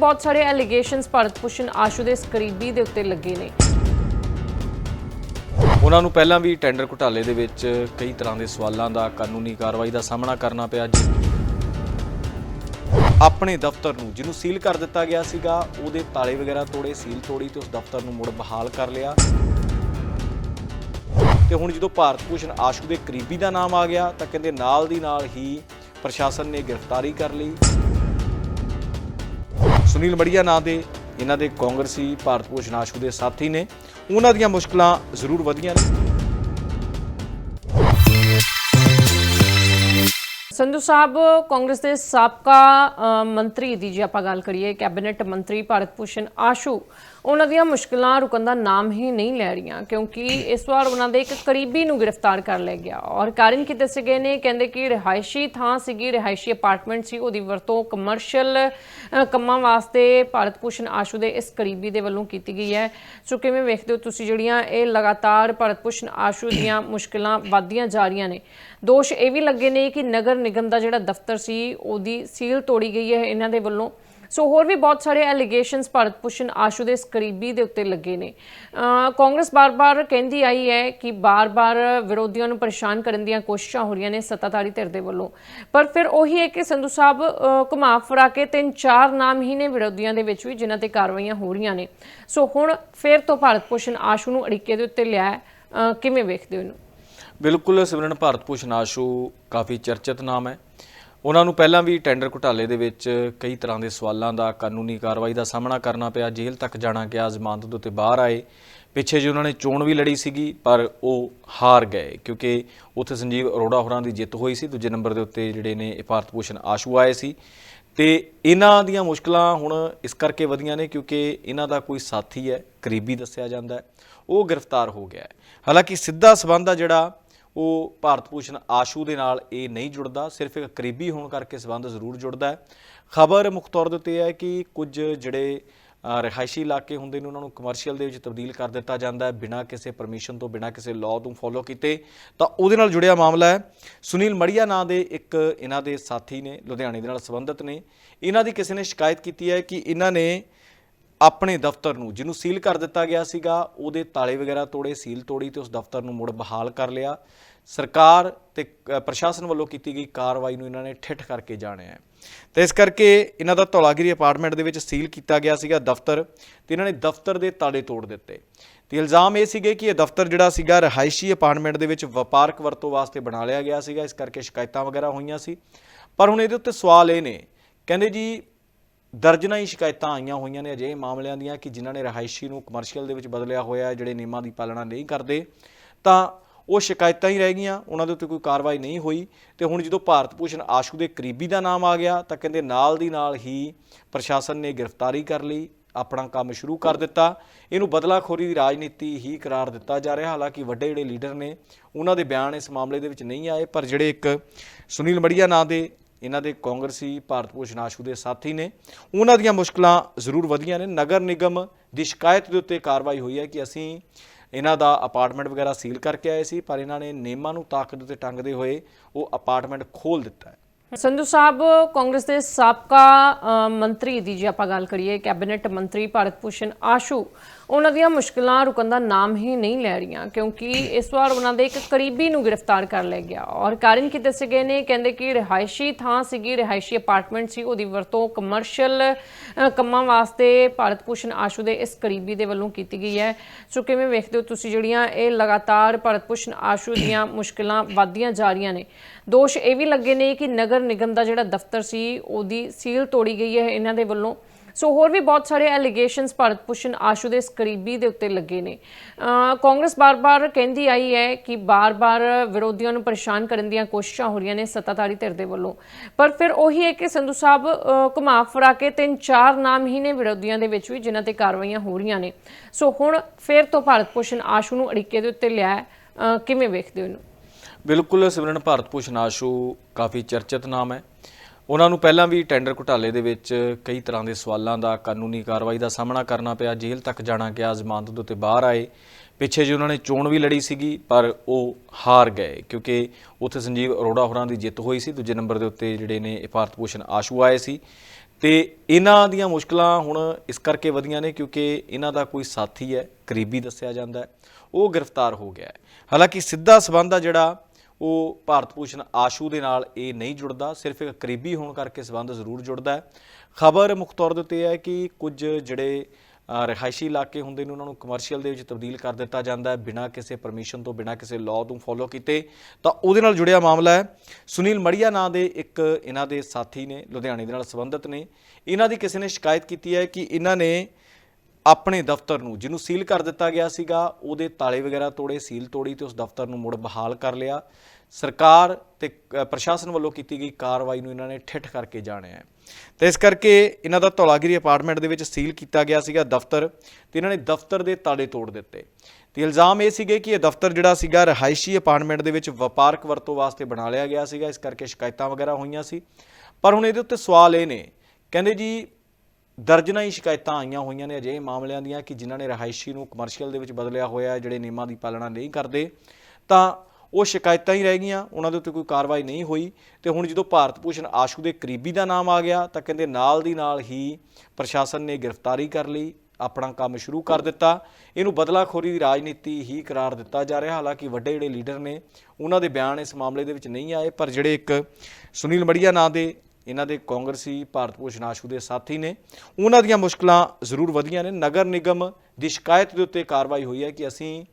ਬਹੁਤ ਸਾਰੇ ਐਲੀਗੇਸ਼ਨਸ ਭਾਰਤ ਭੂਸ਼ਣ ਆਸ਼ੂ ਦੇ ਇਸ ਕਰੀਬੀ ਦੇ ਉੱਤੇ ਲੱਗੇ ਨੇ। ਉਹਨਾਂ ਨੂੰ ਪਹਿਲਾਂ ਵੀ ਟੈਂਡਰ ਘੁਟਾਲੇ ਦੇ ਵਿੱਚ ਕਈ ਤਰ੍ਹਾਂ ਦੇ ਸਵਾਲਾਂ ਦਾ ਕਾਨੂੰਨੀ ਕਾਰਵਾਈ ਦਾ ਸਾਹਮਣਾ ਕਰਨਾ ਪਿਆ ਜੀ। ਆਪਣੇ ਦਫ਼ਤਰ ਨੂੰ, ਜਿਹਨੂੰ ਸੀਲ ਕਰ ਦਿੱਤਾ ਗਿਆ ਸੀਗਾ, ਉਹਦੇ ਤਾਲੇ ਵਗੈਰਾ ਤੋੜੇ, ਸੀਲ ਤੋੜੀ ਤੇ ਉਸ ਦਫ਼ਤਰ ਨੂੰ ਮੁੜ ਬਹਾਲ ਕਰ ਲਿਆ। ਤੇ ਹੁਣ ਜਦੋਂ ਭਾਰਤ ਭੂਸ਼ਣ ਆਸ਼ੂ ਦੇ ਕਰੀਬੀ ਦਾ ਨਾਮ ਆ ਗਿਆ, ਤਾਂ ਕਹਿੰਦੇ ਨਾਲ ਦੀ ਨਾਲ ਹੀ ਪ੍ਰਸ਼ਾਸਨ ਨੇ ਗ੍ਰਿਫਤਾਰੀ ਕਰ ਲਈ। ਸੁਨੀਲ ਮੜੀਆ ਨਾਂ ਦੇ ਇਹਨਾਂ ਦੇ ਕਾਂਗਰਸੀ ਭਾਰਤ ਭੂਸ਼ਣ ਆਸ਼ੂ ਦੇ ਸਾਥੀ ਨੇ। ਉਹਨਾਂ ਦੀਆਂ ਮੁਸ਼ਕਲਾਂ ਜ਼ਰੂਰ ਵਧੀਆਂ ਨੇ। ਸੰਧੂ ਸਾਹਿਬ, ਕਾਂਗਰਸ ਦੇ ਸਾਬਕਾ ਮੰਤਰੀ ਦੀ ਜੇ ਆਪਾਂ ਗੱਲ ਕਰੀਏ, ਕੈਬਨਿਟ ਮੰਤਰੀ ਭਾਰਤ ਭੂਸ਼ਣ ਆਸ਼ੂ, ਉਹਨਾਂ ਦੀਆਂ ਮੁਸ਼ਕਲਾਂ ਰੁਕਣ ਦਾ ਨਾਮ ਹੀ ਨਹੀਂ ਲੈ ਰਹੀਆਂ, ਕਿਉਂਕਿ ਇਸ ਵਾਰ ਉਹਨਾਂ ਦੇ ਇੱਕ ਕਰੀਬੀ ਨੂੰ ਗ੍ਰਿਫਤਾਰ ਕਰ ਲਿਆ ਗਿਆ। ਔਰ ਕਾਰਨ ਕੀ ਦੱਸੇ ਗਏ ਨੇ? ਕਹਿੰਦੇ ਕਿ ਰਿਹਾਇਸ਼ੀ ਥਾਂ ਸੀਗੀ, ਰਿਹਾਇਸ਼ੀ ਅਪਾਰਟਮੈਂਟ ਸੀ, ਉਹਦੀ ਵਰਤੋਂ ਕਮਰਸ਼ੀਅਲ ਕੰਮਾਂ ਵਾਸਤੇ ਭਾਰਤ ਭੂਸ਼ਣ ਆਸ਼ੂ ਦੇ ਇਸ ਕਰੀਬੀ ਦੇ ਵੱਲੋਂ ਕੀਤੀ ਗਈ ਹੈ। ਸੋ ਕਿਵੇਂ ਵੇਖਦੇ ਹੋ ਤੁਸੀਂ ਜਿਹੜੀਆਂ ਇਹ ਲਗਾਤਾਰ ਭਾਰਤ ਭੂਸ਼ਣ ਆਸ਼ੂ ਦੀਆਂ ਮੁਸ਼ਕਲਾਂ ਵਧਦੀਆਂ ਜਾ ਰਹੀਆਂ ਨੇ? ਦੋਸ਼ ਇਹ ਵੀ ਲੱਗੇ ਨੇ ਕਿ ਨਗਰ ਨਿਗਮ ਦਾ ਜਿਹੜਾ ਦਫ਼ਤਰ ਸੀ, ਉਹਦੀ ਸੀਲ ਤੋੜੀ ਗਈ ਹੈ ਇਹਨਾਂ ਦੇ ਵੱਲੋਂ। ਸੋ ਹੋਰ ਵੀ ਬਹੁਤ ਸਾਰੇ ਐਲੀਗੇਸ਼ਨਸ ਭਾਰਤ ਭੂਸ਼ਣ ਆਸ਼ੂ ਦੇ ਇਸ ਕਰੀਬੀ ਦੇ ਉੱਤੇ ਲੱਗੇ ਨੇ। ਕਾਂਗਰਸ ਬਾਰ-ਬਾਰ ਕਹਿੰਦੀ ਆਈ ਹੈ ਕਿ ਬਾਰ-ਬਾਰ ਵਿਰੋਧੀਆਂ ਨੂੰ ਪਰੇਸ਼ਾਨ ਕਰਨ ਦੀਆਂ ਕੋਸ਼ਿਸ਼ਾਂ ਹੋ ਰਹੀਆਂ ਨੇ ਸੱਤਾਧਾਰੀ ਧਿਰ ਦੇ ਵੱਲੋਂ। ਪਰ ਫਿਰ ਉਹੀ ਹੈ ਕਿ ਸੰਧੂ ਸਾਹਿਬ ਘੁਮਾ ਫਿਰਾ ਕੇ ਤਿੰਨ ਚਾਰ ਨਾਮ ਹੀ ਨੇ ਵਿਰੋਧੀਆਂ ਦੇ ਵਿੱਚ ਵੀ, ਜਿਨ੍ਹਾਂ ਤੇ ਕਾਰਵਾਈਆਂ ਹੋ ਰਹੀਆਂ ਨੇ। ਸੋ ਹੁਣ ਫਿਰ ਤੋਂ ਭਾਰਤ ਭੂਸ਼ਣ ਆਸ਼ੂ ਨੂੰ ਅੜਿੱਕੇ ਦੇ ਉੱਤੇ ਲਿਆ ਕਿਵੇਂ ਵੇਖਦੇ ਹੋ ਇਹਨੂੰ? ਬਿਲਕੁਲ ਸਿਮਰਨ ਭਾਰਤ ਭੂਸ਼ਣ ਆਸ਼ੂ ਕਾਫੀ ਚਰਚਿਤ ਨਾਮ ਹੈ। ਉਹਨਾਂ ਨੂੰ ਪਹਿਲਾਂ ਵੀ ਟੈਂਡਰ ਘੁਟਾਲੇ ਦੇ ਵਿੱਚ ਕਈ ਤਰ੍ਹਾਂ ਦੇ ਸਵਾਲਾਂ ਦਾ, ਕਾਨੂੰਨੀ ਕਾਰਵਾਈ ਦਾ ਸਾਹਮਣਾ ਕਰਨਾ ਪਿਆ। ਜੇਲ੍ਹ ਤੱਕ ਜਾਣਾ ਗਿਆ, ਜ਼ਮਾਨਤ ਦੇ ਉੱਤੇ ਬਾਹਰ ਆਏ। ਪਿੱਛੇ ਜੇ ਉਹਨਾਂ ਨੇ ਚੋਣ ਵੀ ਲੜੀ ਸੀਗੀ, ਪਰ ਉਹ ਹਾਰ ਗਏ ਕਿਉਂਕਿ ਉੱਥੇ ਸੰਜੀਵ ਅਰੋੜਾ ਹੋਰਾਂ ਦੀ ਜਿੱਤ ਹੋਈ ਸੀ। ਦੂਜੇ ਨੰਬਰ ਦੇ ਉੱਤੇ ਜਿਹੜੇ ਨੇ ਇਹ ਭਾਰਤ ਭੂਸ਼ਣ ਆਸ਼ੂ ਆਏ ਸੀ। ਤੇ ਇਹਨਾਂ ਦੀਆਂ ਮੁਸ਼ਕਲਾਂ ਹੁਣ ਇਸ ਕਰਕੇ ਵਧੀਆਂ ਨੇ ਕਿਉਂਕਿ ਇਹਨਾਂ ਦਾ ਕੋਈ ਸਾਥੀ ਹੈ, ਕਰੀਬੀ ਦੱਸਿਆ ਜਾਂਦਾ ਉਹ ਗ੍ਰਿਫਤਾਰ ਹੋ ਗਿਆ ਹੈ। ਹਾਲਾਂਕਿ ਸਿੱਧਾ ਸਬੰਧ ਆ ਜਿਹੜਾ, ਉਹ ਭਾਰਤ ਭੂਸ਼ਣ ਆਸ਼ੂ ਦੇ ਨਾਲ ਇਹ ਨਹੀਂ ਜੁੜਦਾ। ਸਿਰਫ ਇੱਕ ਕਰੀਬੀ ਹੋਣ ਕਰਕੇ ਸਬੰਧ ਜ਼ਰੂਰ ਜੁੜਦਾ ਹੈ। ਖਬਰ ਮੁੱਖ ਤੌਰ ਦੇ ਉੱਤੇ ਹੈ ਕਿ ਕੁਝ ਜਿਹੜੇ ਰਿਹਾਇਸ਼ੀ ਇਲਾਕੇ ਹੁੰਦੇ ਨੇ, ਉਹਨਾਂ ਨੂੰ ਕਮਰਸ਼ੀਅਲ ਦੇ ਵਿੱਚ ਤਬਦੀਲ ਕਰ ਦਿੱਤਾ ਜਾਂਦਾ ਹੈ, ਬਿਨਾਂ ਕਿਸੇ ਪਰਮਿਸ਼ਨ ਤੋਂ, ਬਿਨਾਂ ਕਿਸੇ ਲਾਅ ਤੋਂ ਫੋਲੋ ਕੀਤੇ। ਤਾਂ ਉਹਦੇ ਨਾਲ ਜੁੜਿਆ ਮਾਮਲਾ ਹੈ। ਸੁਨੀਲ ਮੜੀਆ ਨਾਂ ਦੇ ਇੱਕ ਇਹਨਾਂ ਦੇ ਸਾਥੀ ਨੇ, ਲੁਧਿਆਣੇ ਦੇ ਨਾਲ ਸੰਬੰਧਿਤ ਨੇ। ਇਹਨਾਂ ਦੀ ਕਿਸੇ ਨੇ ਸ਼ਿਕਾਇਤ ਕੀਤੀ ਹੈ ਕਿ ਇਹਨਾਂ ਨੇ ਆਪਣੇ ਦਫ਼ਤਰ ਨੂੰ, ਜਿਹਨੂੰ ਸੀਲ ਕਰ ਦਿੱਤਾ ਗਿਆ ਸੀਗਾ, ਉਹਦੇ ਤਾਲੇ ਵਗੈਰਾ ਤੋੜੇ ਸੀਲ ਤੋੜੀ ਤੇ ਉਸ ਦਫ਼ਤਰ ਨੂੰ ਮੁੜ ਬਹਾਲ ਕਰ ਲਿਆ। ਸਰਕਾਰ ਤੇ ਪ੍ਰਸ਼ਾਸਨ ਵੱਲੋਂ ਕੀਤੀ ਗਈ ਕਾਰਵਾਈ ਨੂੰ ਇਹਨਾਂ ਨੇ ਠਿੱਠ ਕਰਕੇ ਜਾਣਿਆ ਹੈ। ਤੇ ਇਸ ਕਰਕੇ ਇਹਨਾਂ ਦਾ ਧੌਲਾਗਿਰੀ ਅਪਾਰਟਮੈਂਟ ਦੇ ਵਿੱਚ ਸੀਲ ਕੀਤਾ ਗਿਆ ਸੀਗਾ ਦਫ਼ਤਰ ਤੇ ਇਹਨਾਂ ਨੇ ਦਫ਼ਤਰ ਦੇ ਤਾਲੇ ਤੋੜ ਦਿੱਤੇ। ਤੇ ਇਲਜ਼ਾਮ ਇਹ ਸੀਗੇ ਕਿ ਇਹ ਦਫ਼ਤਰ ਜਿਹੜਾ ਸੀਗਾ ਰਿਹਾਇਸ਼ੀ ਅਪਾਰਟਮੈਂਟ ਦੇ ਵਿੱਚ ਵਪਾਰਕ ਵਰਤੋਂ ਵਾਸਤੇ ਬਣਾ ਲਿਆ ਗਿਆ ਸੀਗਾ, ਇਸ ਕਰਕੇ ਸ਼ਿਕਾਇਤਾਂ ਵਗੈਰਾ ਹੋਈਆਂ ਸੀ। ਪਰ ਹੁਣ ਇਹਦੇ ਉੱਤੇ ਸਵਾਲ ਇਹ ਨੇ, ਕਹਿੰਦੇ ਜੀ ਦਰਜਨਾਂ ਹੀ ਸ਼ਿਕਾਇਤਾਂ ਆਈਆਂ ਹੋਈਆਂ ਨੇ ਅਜਿਹੇ ਮਾਮਲਿਆਂ ਦੀਆਂ ਕਿ ਜਿਨ੍ਹਾਂ ਨੇ ਰਿਹਾਇਸ਼ੀ ਨੂੰ ਕਮਰਸ਼ੀਅਲ ਦੇ ਵਿੱਚ ਬਦਲਿਆ ਹੋਇਆ ਜਿਹੜੇ ਨਿਯਮਾਂ ਦੀ ਪਾਲਣਾ ਨਹੀਂ ਕਰਦੇ, ਤਾਂ ਉਹ ਸ਼ਿਕਾਇਤਾਂ ਹੀ ਰਹਿ ਗਈਆਂ, ਉਹਨਾਂ ਦੇ ਉੱਤੇ ਕੋਈ ਕਾਰਵਾਈ ਨਹੀਂ ਹੋਈ। ਤੇ ਹੁਣ ਜਦੋਂ ਭਾਰਤ ਭੂਸ਼ਣ ਆਸ਼ੂ ਦੇ ਕਰੀਬੀ ਦਾ ਨਾਮ ਆ ਗਿਆ, ਤਾਂ ਕਹਿੰਦੇ ਨਾਲ ਦੀ ਨਾਲ ਹੀ ਪ੍ਰਸ਼ਾਸਨ ਨੇ ਗ੍ਰਿਫਤਾਰੀ ਕਰ ਲਈ, ਆਪਣਾ ਕੰਮ ਸ਼ੁਰੂ ਕਰ ਦਿੱਤਾ। ਇਹਨੂੰ ਬਦਲਾਖੋਰੀ ਦੀ ਰਾਜਨੀਤੀ ਹੀ ਕਰਾਰ ਦਿੱਤਾ ਜਾ ਰਿਹਾ, ਹਾਲਾਂਕਿ ਵੱਡੇ ਜਿਹੜੇ ਲੀਡਰ ਨੇ, ਉਹਨਾਂ ਦੇ ਬਿਆਨ ਇਸ ਮਾਮਲੇ ਦੇ ਵਿੱਚ ਨਹੀਂ ਆਏ, ਪਰ ਜਿਹੜੇ ਇੱਕ ਸੁਨੀਲ ਮੜੀਆ ਨਾਂ ਦੇ, ਇਹਨਾਂ ਦੇ ਕਾਂਗਰਸੀ ਭਾਰਤ ਭੂਸ਼ਣ ਆਸ਼ੂ ਦੇ ਸਾਥੀ ਨੇ, ਉਹਨਾਂ ਦੀਆਂ ਮੁਸ਼ਕਲਾਂ ਜ਼ਰੂਰ ਵਧੀਆਂ ਨੇ। ਨਗਰ ਨਿਗਮ ਦੀ ਸ਼ਿਕਾਇਤ ਦੇ ਉੱਤੇ ਕਾਰਵਾਈ ਹੋਈ ਹੈ ਕਿ ਅਸੀਂ ਇਹਨਾਂ ਦਾ ਅਪਾਰਟਮੈਂਟ ਵਗੈਰਾ ਸੀਲ ਕਰਕੇ ਆਏ ਸੀ, ਪਰ ਇਹਨਾਂ ਨੇ ਨਿਯਮਾਂ ਨੂੰ ਤਾਕਤ ਉੱਤੇ ਟੰਗਦੇ ਹੋਏ ਉਹ ਅਪਾਰਟਮੈਂਟ ਖੋਲ ਦਿੱਤਾ ਹੈ। ਸੰਧੂ ਸਾਹਿਬ, ਕਾਂਗਰਸ ਦੇ ਸਾਬਕਾ ਮੰਤਰੀ ਦੀ ਜੇ ਆਪਾਂ ਗੱਲ ਕਰੀਏ, ਕੈਬਨਿਟ ਮੰਤਰੀ ਭਾਰਤ ਭੂਸ਼ਣ ਆਸ਼ੂ ਉਹਨਾਂ ਦੀਆਂ ਮੁਸ਼ਕਲਾਂ ਰੁਕਣ ਦਾ ਨਾਮ ਹੀ ਨਹੀਂ ਲੈ ਰਹੀਆਂ, ਕਿਉਂਕਿ ਇਸ ਵਾਰ ਉਹਨਾਂ ਦੇ ਇੱਕ ਕਰੀਬੀ ਨੂੰ ਗ੍ਰਿਫਤਾਰ ਕਰ ਲਿਆ ਗਿਆ। ਔਰ ਕਾਰਨ ਕੀ ਦੱਸੇ ਗਏ ਨੇ, ਕਹਿੰਦੇ ਕਿ ਰਿਹਾਇਸ਼ੀ ਥਾਂ ਸੀਗੀ, ਰਿਹਾਇਸ਼ੀ ਅਪਾਰਟਮੈਂਟ ਸੀ, ਉਹਦੀ ਵਰਤੋਂ ਕਮਰਸ਼ੀਅਲ ਕੰਮਾਂ ਵਾਸਤੇ ਭਾਰਤ ਭੂਸ਼ਣ ਆਸ਼ੂ ਦੇ ਇਸ ਕਰੀਬੀ ਦੇ ਵੱਲੋਂ ਕੀਤੀ ਗਈ ਹੈ। ਸੋ ਕਿਵੇਂ ਵੇਖਦੇ ਹੋ ਤੁਸੀਂ ਜਿਹੜੀਆਂ ਇਹ ਲਗਾਤਾਰ ਭਾਰਤ ਭੂਸ਼ਣ ਆਸ਼ੂ ਦੀਆਂ ਮੁਸ਼ਕਲਾਂ ਵਧਦੀਆਂ ਜਾ ਰਹੀਆਂ ਨੇ? ਦੋਸ਼ ਇਹ ਵੀ ਲੱਗੇ ਨੇ ਕਿ ਨਗਰ ਨਿਗਮ ਦਾ ਜਿਹੜਾ ਦਫ਼ਤਰ ਸੀ, ਉਹਦੀ ਸੀਲ ਤੋੜੀ ਗਈ ਹੈ ਇਹਨਾਂ ਦੇ ਵੱਲੋਂ। ਸੋ ਹੋਰ ਵੀ ਬਹੁਤ ਸਾਰੇ ਐਲੀਗੇਸ਼ਨਸ ਭਾਰਤ ਭੂਸ਼ਣ ਆਸ਼ੂ ਦੇ ਇਸ ਕਰੀਬੀ ਦੇ ਉੱਤੇ ਲੱਗੇ ਨੇ। ਕਾਂਗਰਸ ਬਾਰ-ਬਾਰ ਕਹਿੰਦੀ ਆਈ ਹੈ ਕਿ ਬਾਰ-ਬਾਰ ਵਿਰੋਧੀਆਂ ਨੂੰ ਪਰੇਸ਼ਾਨ ਕਰਨ ਦੀਆਂ ਕੋਸ਼ਿਸ਼ਾਂ ਹੋ ਰਹੀਆਂ ਨੇ ਸੱਤਾਧਾਰੀ ਧਿਰ ਦੇ ਵੱਲੋਂ। ਪਰ ਫਿਰ ਉਹੀ ਹੈ ਕਿ ਸੰਧੂ ਸਾਹਿਬ ਘੁਮਾ ਫਿਰਾ ਕੇ ਤਿੰਨ ਚਾਰ ਨਾਮ ਹੀ ਨੇ ਵਿਰੋਧੀਆਂ ਦੇ ਵਿੱਚ ਵੀ, ਜਿਨ੍ਹਾਂ ਤੇ ਕਾਰਵਾਈਆਂ ਹੋ ਰਹੀਆਂ ਨੇ। ਸੋ ਹੁਣ ਫਿਰ ਤੋਂ ਭਾਰਤ ਭੂਸ਼ਣ ਆਸ਼ੂ ਨੂੰ ਅੜਿੱਕੇ ਦੇ ਉੱਤੇ ਲਿਆ ਕਿਵੇਂ ਵੇਖਦੇ ਹੋ ਇਹਨੂੰ? ਬਿਲਕੁਲ ਸਿਮਰਨ, ਭਾਰਤ ਭੂਸ਼ਣ ਆਸ਼ੂ ਕਾਫੀ ਚਰਚਿਤ ਨਾਮ ਹੈ। ਉਹਨਾਂ ਨੂੰ ਪਹਿਲਾਂ ਵੀ ਟੈਂਡਰ ਘੁਟਾਲੇ ਦੇ ਵਿੱਚ ਕਈ ਤਰ੍ਹਾਂ ਦੇ ਸਵਾਲਾਂ ਦਾ ਕਾਨੂੰਨੀ ਕਾਰਵਾਈ ਦਾ ਸਾਹਮਣਾ ਕਰਨਾ ਪਿਆ। ਜੇਲ੍ਹ ਤੱਕ ਜਾਣਾ ਗਿਆ, ਜ਼ਮਾਨਤ ਦੇ ਉੱਤੇ ਬਾਹਰ ਆਏ। ਪਿੱਛੇ ਜੇ ਉਹਨਾਂ ਨੇ ਚੋਣ ਵੀ ਲੜੀ ਸੀਗੀ, ਪਰ ਉਹ ਹਾਰ ਗਏ ਕਿਉਂਕਿ ਉੱਥੇ ਸੰਜੀਵ ਅਰੋੜਾ ਹੋਰਾਂ ਦੀ ਜਿੱਤ ਹੋਈ ਸੀ। ਦੂਜੇ ਨੰਬਰ ਦੇ ਉੱਤੇ ਜਿਹੜੇ ਨੇ ਇਹ ਭਾਰਤ ਭੂਸ਼ਣ ਆਸ਼ੂ ਆਏ ਸੀ। ਤੇ ਇਹਨਾਂ ਦੀਆਂ ਮੁਸ਼ਕਲਾਂ ਹੁਣ ਇਸ ਕਰਕੇ ਵਧੀਆਂ ਨੇ ਕਿਉਂਕਿ ਇਹਨਾਂ ਦਾ ਕੋਈ ਸਾਥੀ ਹੈ, ਕਰੀਬੀ ਦੱਸਿਆ ਜਾਂਦਾ ਹੈ। ਉਹ ਗ੍ਰਿਫਤਾਰ ਹੋ ਗਿਆ ਹੈ। ਹਾਲਾਂਕਿ ਸਿੱਧਾ ਸਬੰਧ ਆ ਜਿਹੜਾ ਉਹ ਭਾਰਤ ਭੂਸ਼ਣ ਆਸ਼ੂ ਦੇ ਨਾਲ ਇਹ ਨਹੀਂ ਜੁੜਦਾ, ਸਿਰਫ ਇੱਕ ਕਰੀਬੀ ਹੋਣ ਕਰਕੇ ਸਬੰਧ ਜ਼ਰੂਰ ਜੁੜਦਾ ਹੈ। ਖਬਰ ਮੁੱਖ ਤੌਰ ਦੇ ਉੱਤੇ ਇਹ ਹੈ ਕਿ ਕੁਝ ਜਿਹੜੇ ਰਿਹਾਇਸ਼ੀ ਇਲਾਕੇ ਹੁੰਦੇ ਨੇ, ਉਹਨਾਂ ਨੂੰ ਕਮਰਸ਼ੀਅਲ ਦੇ ਵਿੱਚ ਤਬਦੀਲ ਕਰ ਦਿੱਤਾ ਜਾਂਦਾ ਹੈ ਬਿਨਾਂ ਕਿਸੇ ਪਰਮਿਸ਼ਨ ਤੋਂ, ਬਿਨਾਂ ਕਿਸੇ ਲਾਅ ਤੋਂ ਫੋਲੋ ਕੀਤੇ। ਤਾਂ ਉਹਦੇ ਨਾਲ ਜੁੜਿਆ ਮਾਮਲਾ ਹੈ। ਸੁਨੀਲ ਮੜੀਆ ਨਾਂ ਦੇ ਇੱਕ ਇਹਨਾਂ ਦੇ ਸਾਥੀ ਨੇ, ਲੁਧਿਆਣੇ ਦੇ ਨਾਲ ਸੰਬੰਧਿਤ ਨੇ। ਇਹਨਾਂ ਦੀ ਕਿਸੇ ਨੇ ਸ਼ਿਕਾਇਤ ਕੀਤੀ ਹੈ ਕਿ ਇਹਨਾਂ ਨੇ ਆਪਣੇ ਦਫ਼ਤਰ ਨੂੰ, ਜਿਹਨੂੰ ਸੀਲ ਕਰ ਦਿੱਤਾ ਗਿਆ ਸੀਗਾ, ਉਹਦੇ ਤਾਲੇ ਵਗੈਰਾ ਤੋੜੇ, ਸੀਲ ਤੋੜੀ ਤੇ ਉਸ ਦਫ਼ਤਰ ਨੂੰ ਮੁੜ ਬਹਾਲ ਕਰ ਲਿਆ। ਸਰਕਾਰ ਤੇ ਪ੍ਰਸ਼ਾਸਨ ਵੱਲੋਂ ਕੀਤੀ ਗਈ ਕਾਰਵਾਈ ਨੂੰ ਇਹਨਾਂ ਨੇ ਠਿੱਠ ਕਰਕੇ ਜਾਣਿਆ ਹੈ। ਤੇ ਇਸ ਕਰਕੇ ਇਹਨਾਂ ਦਾ ਧੌਲਾਗਿਰੀ ਅਪਾਰਟਮੈਂਟ ਦੇ ਵਿੱਚ ਸੀਲ ਕੀਤਾ ਗਿਆ ਸੀਗਾ ਦਫ਼ਤਰ ਤੇ ਇਹਨਾਂ ਨੇ ਦਫ਼ਤਰ ਦੇ ਤਾਲੇ ਤੋੜ ਦਿੱਤੇ। ਤੇ ਇਲਜ਼ਾਮ ਇਹ ਸੀਗੇ ਕਿ ਇਹ ਦਫ਼ਤਰ ਜਿਹੜਾ ਸੀਗਾ ਰਹਾਇਸ਼ੀ ਅਪਾਰਟਮੈਂਟ ਦੇ ਵਿੱਚ ਵਪਾਰਕ ਵਰਤੋਂ ਵਾਸਤੇ ਬਣਾ ਲਿਆ ਗਿਆ ਸੀਗਾ, ਇਸ ਕਰਕੇ ਸ਼ਿਕਾਇਤਾਂ ਵਗੈਰਾ ਹੋਈਆਂ ਸੀ। ਪਰ ਹੁਣ ਇਹਦੇ ਉੱਤੇ ਸਵਾਲ ਇਹ ਨੇ, ਕਹਿੰਦੇ ਜੀ ਦਰਜਨਾਂ ਹੀ ਸ਼ਿਕਾਇਤਾਂ ਆਈਆਂ ਹੋਈਆਂ ਨੇ ਅਜਿਹੇ ਮਾਮਲਿਆਂ ਦੀਆਂ ਕਿ ਜਿਨ੍ਹਾਂ ਨੇ ਰਹਾਇਸ਼ੀ ਨੂੰ ਕਮਰਸ਼ੀਅਲ ਦੇ ਵਿੱਚ ਬਦਲਿਆ ਹੋਇਆ ਹੈ, ਜਿਹੜੇ ਨਿਯਮਾਂ ਦੀ ਪਾਲਣਾ ਨਹੀਂ ਕਰਦੇ। ਤਾਂ ਉਹ ਸ਼ਿਕਾਇਤਾਂ ਹੀ ਰਹਿ ਗਈਆਂ, ਉਹਨਾਂ ਦੇ ਉੱਤੇ ਕੋਈ ਕਾਰਵਾਈ ਨਹੀਂ ਹੋਈ। ਤੇ ਹੁਣ ਜਦੋਂ ਭਾਰਤ ਭੂਸ਼ਣ ਆਸ਼ੂ ਦੇ ਕਰੀਬੀ ਦਾ ਨਾਮ ਆ ਗਿਆ, ਤਾਂ ਕਹਿੰਦੇ ਨਾਲ ਦੀ ਨਾਲ ਹੀ ਪ੍ਰਸ਼ਾਸਨ ਨੇ ਗ੍ਰਿਫਤਾਰੀ ਕਰ ਲਈ, ਆਪਣਾ ਕੰਮ ਸ਼ੁਰੂ ਕਰ ਦਿੱਤਾ। ਇਹਨੂੰ ਬਦਲਾਖੋਰੀ ਦੀ ਰਾਜਨੀਤੀ ਹੀ ਕਰਾਰ ਦਿੱਤਾ ਜਾ ਰਿਹਾ, ਹਾਲਾਂਕਿ ਵੱਡੇ ਜਿਹੜੇ ਲੀਡਰ ਨੇ, ਉਹਨਾਂ ਦੇ ਬਿਆਨ ਇਸ ਮਾਮਲੇ ਦੇ ਵਿੱਚ ਨਹੀਂ ਆਏ, ਪਰ ਜਿਹੜੇ ਇੱਕ ਸੁਨੀਲ ਮੜੀਆ ਨਾਂ ਦੇ ਇਹਨਾਂ ਦੇ ਕਾਂਗਰਸੀ ਭਾਰਤ ਭੂਸ਼ਣ ਆਸ਼ੂ ਦੇ ਸਾਥੀ ਨੇ। ਉਹਨਾਂ ਦੀਆਂ ਮੁਸ਼ਕਲਾਂ ਜ਼ਰੂਰ ਵਧੀਆਂ ਨੇ। ਨਗਰ ਨਿਗਮ ਦੀ ਸ਼ਿਕਾਇਤ ਦੇ ਉੱਤੇ ਕਾਰਵਾਈ ਹੋਈ ਹੈ ਕਿ ਅਸੀਂ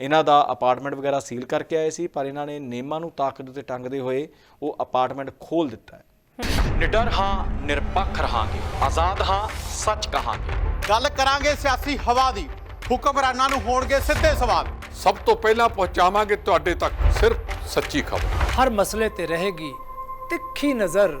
ਇਹਨਾਂ ਦਾ ਅਪਾਰਟਮੈਂਟ ਵਗੈਰਾ ਸੀਲ ਕਰਕੇ ਆਏ ਸੀ ਪਰ ਇਹਨਾਂ ਨੇ ਨਿਯਮਾਂ ਨੂੰ ਤਾਕ ਦੇ ਉੱਤੇ ਟੰਗਦੇ ਹੋਏ ਉਹ ਅਪਾਰਟਮੈਂਟ ਖੋਲ ਦਿੱਤਾ ਹੈ। ਨਿਡਰ ਹਾਂ ਨਿਰਪੱਖ ਰਹਾਂਗੇ। ਆਜ਼ਾਦ ਹਾਂ ਸੱਚ ਕਹਾਂਗੇ। ਗੱਲ ਕਰਾਂਗੇ ਸਿਆਸੀ ਹਵਾ ਦੀ। ਹੁਕਮਰਾਨਾਂ ਨੂੰ ਹੋਣਗੇ ਸਿੱਧੇ ਸਵਾਲ। ਸਭ ਤੋਂ ਪਹਿਲਾਂ ਪਹੁੰਚਾਵਾਂਗੇ ਤੁਹਾਡੇ ਤੱਕ ਸਿਰਫ ਸੱਚੀ ਖਬਰ। ਹਰ ਮਸਲੇ ਤੇ ਰਹੇਗੀ ਤਿੱਖੀ ਨਜ਼ਰ।